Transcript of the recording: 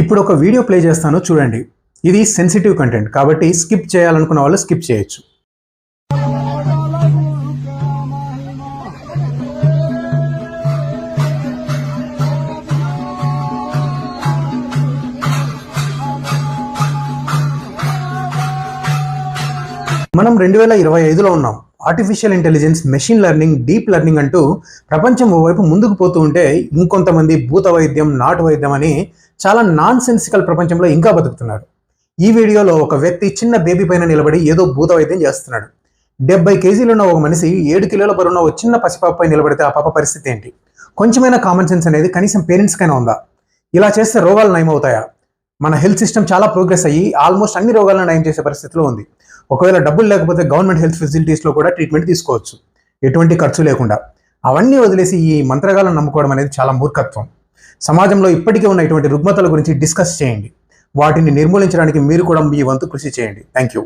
ఇప్పుడు ఒక video play చేస్తాను చూడండి. ఇది సెన్సిటివ్ కంటెంట్ కాబట్టి స్కిప్ చేయాలనుకున్న వాళ్ళు స్కిప్ చేయొచ్చు. మనం రెండు వేల ఇరవై ఐదులో ఉన్నాం. Artificial intelligence machine learning deep learning అంటూ ప్రపంచం ఓవైపు ముందుకు పోతూ ఉంటే ఇంకొంతమంది భూత వైద్యం నాటు వైద్యం అని చాలా నాన్ సెన్సికల్ ప్రపంచంలో ఇంకా బతుకుతున్నారు ఈ వీడియోలో ఒక వ్యక్తి చిన్న బేబీ పైన నిలబడి ఏదో భూతవైద్యం చేస్తున్నాడు. డెబ్బై కేజీలున్న ఒక మనిషి ఏడు కిలోల బరువున్న ఒక చిన్న పసిపాపపై నిలబడితే ఆ పాప పరిస్థితి ఏంటి? కొంచెమైనా కామన్ సెన్స్ అనేది కనీసం పేరెంట్స్కైనా ఉందా? ఇలా చేస్తే రోగాలు నయమవుతాయా? మన హెల్త్ సిస్టమ్ చాలా ప్రోగ్రెస్ అయ్యి ఆల్మోస్ట్ అన్ని రోగాలను నయం చేసే పరిస్థితిలో ఉంది. ఒకవేళ డబ్బులు లేకపోతే గవర్నమెంట్ హెల్త్ ఫెసిలిటీస్లో కూడా ట్రీట్మెంట్ తీసుకోవచ్చు. ఎటువంటి ఖర్చు లేకుండా. అవన్నీ వదిలేసి ఈ మంత్రగాలను నమ్ముకోవడం అనేది చాలా మూర్ఖత్వం. సమాజంలో ఇప్పటికే ఉన్న ఇటువంటి రుగ్మతల గురించి డిస్కస్ చేయండి. వాటిని నిర్మూలించడానికి మీరు కూడా మీ వంతు కృషి చేయండి. Thank you